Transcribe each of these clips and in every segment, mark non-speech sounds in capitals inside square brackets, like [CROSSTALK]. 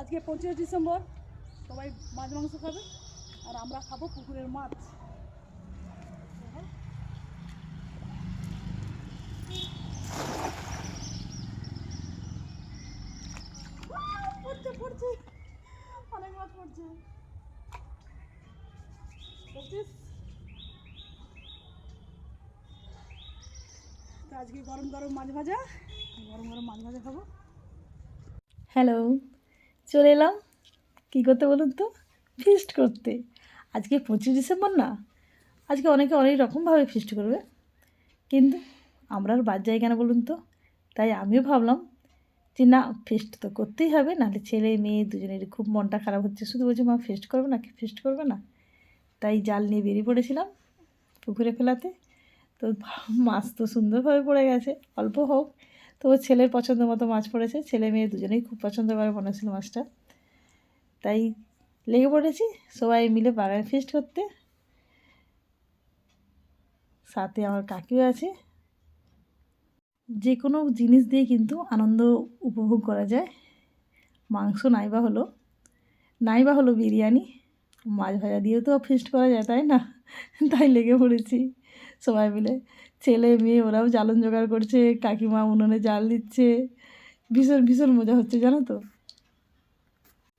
আজকে পঁচিশে ডিসেম্বর, সবাই মাছ মাংস খাবে, আর আমরা খাব পুকুরের মাছ। পড়ছে পড়ছে মাছ পড়ছে। আজকে গরম গরম মাছ ভাজা, গরম গরম মাছ ভাজা খাব। হ্যালো, চলে এলাম। কী করতে বলুন তো? ফিস্ট করতে। আজকে পঁচিশ ডিসেম্বর না? আজকে অনেকে অনেক রকমভাবে ফিস্ট করবে। কিন্তু আমরা আর বাদ যাই কেন বলুন তো? তাই আমিও ভাবলাম যে না ফিস্ট তো করতেই হবে। নাহলে ছেলে, মেয়ে দুজনের খুব মনটা খারাপ হচ্ছে। শুধু বলছে, মা ফিস্ট করবে না? ফিস্ট করবে না? তাই জাল নিয়ে বেরিয়ে পড়েছিলাম পুকুরে ফেলাতে। তো মাছ তো সুন্দরভাবে পড়ে গেছে। অল্প হোক তো ওর ছেলের পছন্দ মতো মাছ পড়েছে। ছেলে মেয়ে দুজনেই খুব পছন্দ করে মনে হচ্ছিল মাছটা। তাই লেগে পড়েছি। সবাই মিলে বাগানে ফিস্ট করতে। সাথে আমার কাকিও আছে। যে কোনো জিনিস দিয়ে কিন্তু আনন্দ উপভোগ করা যায়। মাংস নাইবা হলো নাইবা হলো বিরিয়ানি, মাছ ভাজা দিয়েও তো ফিস্ট করা যায়, তাই না? তাই লেগে পড়েছি। সবাই মিলে। ছেলে মেয়ে ওরাও জ্বালন জোগাড় করছে কাকিমা উনুনে জাল দিচ্ছে। ভীষণ ভীষণ মজা হচ্ছে জানো তো?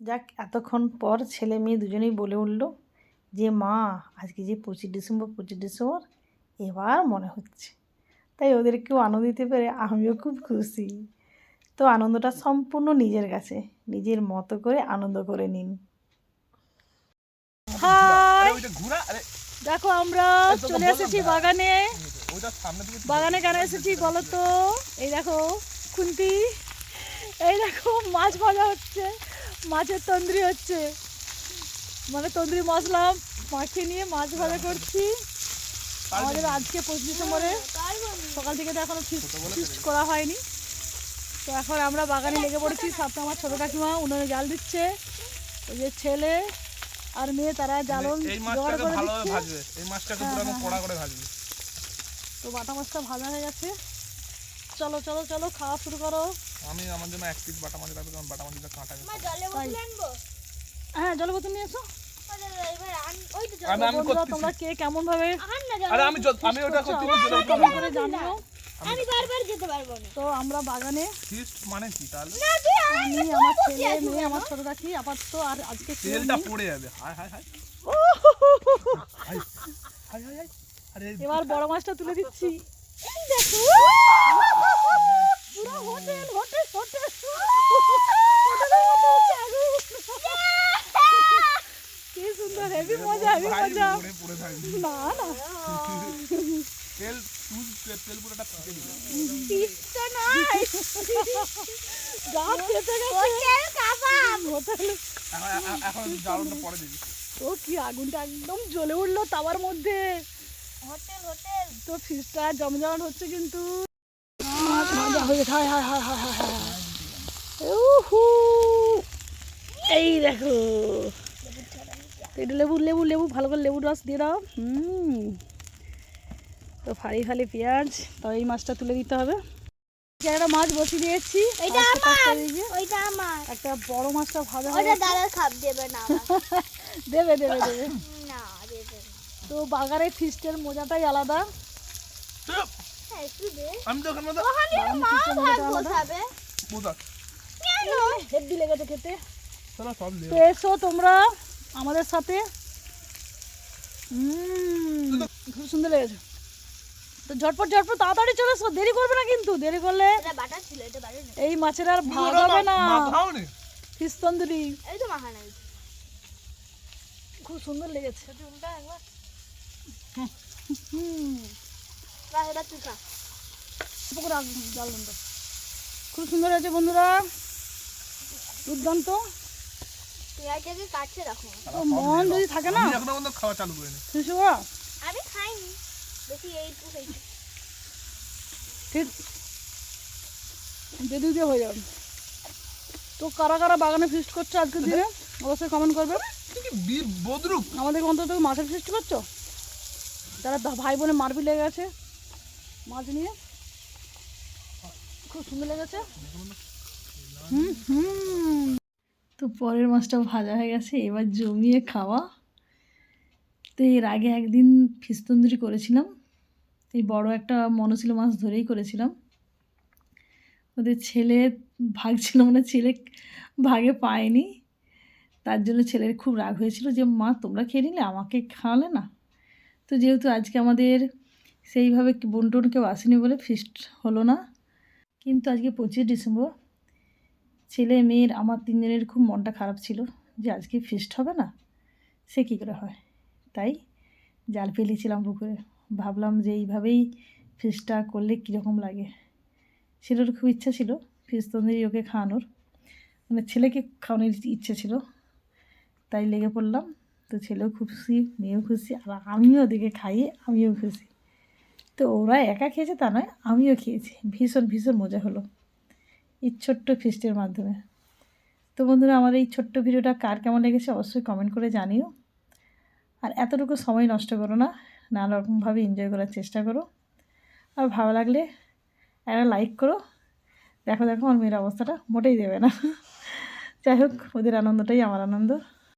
যাক এতক্ষণ পর ছেলে মেয়ে দুজনেই বলে উঠল যে মা আজকে যে পঁচিশ ডিসেম্বর পঁচিশ ডিসেম্বর এবার মনে হচ্ছে। তাই ওদেরকেও আনন্দ দিতে পেরে আমিও খুব খুশি। তো আনন্দটা সম্পূর্ণ নিজের কাছে। নিজের মতো করে আনন্দ করে নিন। হাই ওইটা আরে দেখো আমরা চলে এসেছি বাগানে। ওইটা সামনে দিকে বাগানে কেন এসেছি বলো তো? এই দেখো খুন্তি। এই দেখো মাছ ভাজা হচ্ছে। মাছের তন্দ্রি হচ্ছে। মানে তন্দ্রি মশলা মাখিয়ে নিয়ে মাছ ভাজা করছি। আমাদের আজকে পঁচিশ ডিসেম্বরে। সকাল থেকে তো এখনও ফিস্ট করা হয়নি। তো এখন আমরা বাগানে লেগে পড়েছি। সাথে আমার ছোটো কাকিমা উনুনে জাল দিচ্ছে। ওই যে ছেলে আর মেয়ে তারা জ্বালন এই মাছটাকে করে ভালোভাবে ভাজবে। এই মাছটাকে পুরো একদম কড়া করে ভাজবে। তো বাটা মাছটা ভাজা হয়ে গেছে। চলো চলো চলো খাওয়া শুরু করো। আমি আমার জন্য এক পিস বাটা মাছ রাখব কারণ বাটা মাছটা কাঁটা হ্যাঁ জল বোতল নিয়ে এসো। আমি আমি তোমরা কে কেমন ভাবে আরে আমি আমি ওটা করতে জানিও। আমি বারবার যেতে পারব না। তো আমরা বাগানে ফিস্ট মানে কি তাহলে? আমি আমার ছেলে মেয়ে আমার ছোট কাকি আপাতত আর আজকে তেলটা পড়ে যাবে। হায় হায় হায়। হায় হায় হায়। আরে এবার বড় মাছটা তুলে দিচ্ছি। এই দেখো পুরো হোটেল হোটেল হোটেল। কি সুন্দর হেভি মজা হেভি মজা। না তেল তুই তেল পুরোটা ফেটে দিবে। পিসটা নয় গেছে। হোটেল কাবাব। হোটেল। এখন এখন- এখন পরে দিবি ও কি আগুনটা একদম জ্বলে উঠল তাওয়ার মধ্যে। Hotel hotel. তো ফিসটা জমজমাট হচ্ছে কিন্তু। মাছ ভাজা হয়ে গেছে হায় হায় হায় হায় হায় হায়। হায়। এই দেখো। এটা লেবু লেবু লেবু ভালো করে লেবুর রস দিয়ে দাও। হুম। তো ফালি ফালি পেঁয়াজ তো এই মাছটা তুলে দিতে হবে। একটা মাছ বসিয়ে দিয়েছি। একটা একটা বড় মাছটা ভাজা ওটা গেছে। দাদার খাপ দেবে না [LAUGHS] দেবে দেবে দেবে। না দেবে না। তো বাগানের ফিস্টের মজাটাই আলাদা। চুপ! হ্যাঁ একটু দে। আমি তো খেতে। চলো সব এসো তোমরা। আমাদের সাথে? খুব সুন্দর লেগেছে। তো ঝটপট ঝটপট তাড়াতাড়ি চলে এসো দেরি করবে না কিন্তু দেরি করলে এই মাছের আর ভাগ হবে না। ফিস তন্দুরি। এই তো মাখা নাই খুব সুন্দর লেগেছে। খুব সুন্দর হয়েছে বন্ধুরা। দুর্দান্ত। পেঁয়াজটাকে কাটছে রাখো। তো মন যদি থাকে না খাওয়া চালু আমি খাইনি। ঠিক। দিয়ে হয়ে যাবে। তো কারা কারা বাগানে ফিস্ট করছ আজকের দিনে অবশ্যই কমেন্ট করবে। তুই কি বদরুক? আমাদের অন্তত মাছের ফিস্ট করছ? যারা ভাই বোনে মারপি লেগে গেছে মাছ নিয়ে। খুব সুন্দর লেগেছে। হুম হুম। তো পরের মাছটা ভাজা হয়ে গেছে, এবার জমিয়ে খাওয়া। তো এর আগে একদিন ফিস তন্দুরি করেছিলাম, এই বড় একটা মনশিল মাছ ধরেই করেছিলাম। ওদের ছেলে ভাগ ছিল মানে ছেলে ভাগে পায়নি, তার জন্য ছেলের খুব রাগ হয়েছিল যে, মা, তোমরা খেয়ে নিলে, আমাকে খাওয়ালে না? তো যেহেতু আজকে আমাদের সেইভাবে বন্টন কেউ আসেনি বলে ফিস্ট হলো না, কিন্তু আজকে পঁচিশ ডিসেম্বর ছেলে মেয়ের আমার তিনজনের খুব মনটা খারাপ ছিল যে আজকে ফিস্ট হবে না, সে কী করে হয়? তাই জাল ফেলেছিলাম পুকুরে। ভাবলাম যে এইভাবেই ফিশটা করলে কীরকম লাগে? ছেলের খুব ইচ্ছা ছিল ফিশ তন্দুরি ওকে খাওয়ানোর। মানে ছেলেকে খাওয়ানোর ইচ্ছে ছিল। তাই লেগে পড়লাম। তো ছেলেও খুশি, মেয়েও খুশি, আর আমিও ওদেরকে খাইয়ে আমিও খুশি। তো ওরা একা খেয়েছে তা নয়, আমিও খেয়েছি। ভীষণ ভীষণ মজা হলো। এই ছোট্ট ফিস্টের মাধ্যমে। তো বন্ধুরা, আমার এই ছোট্ট ভিডিওটা কার কেমন লেগেছে অবশ্যই কমেন্ট করে জানিও। আর এতটুকু সময় নষ্ট করো না নানা রকমভাবে এনজয় করার চেষ্টা করো। আর ভালো লাগলে একটা লাইক করো। দেখো দেখো, আমার মেয়ের অবস্থাটা মোটেই দেবে না। যাই হোক, ওদের আনন্দটাই আমার আনন্দ।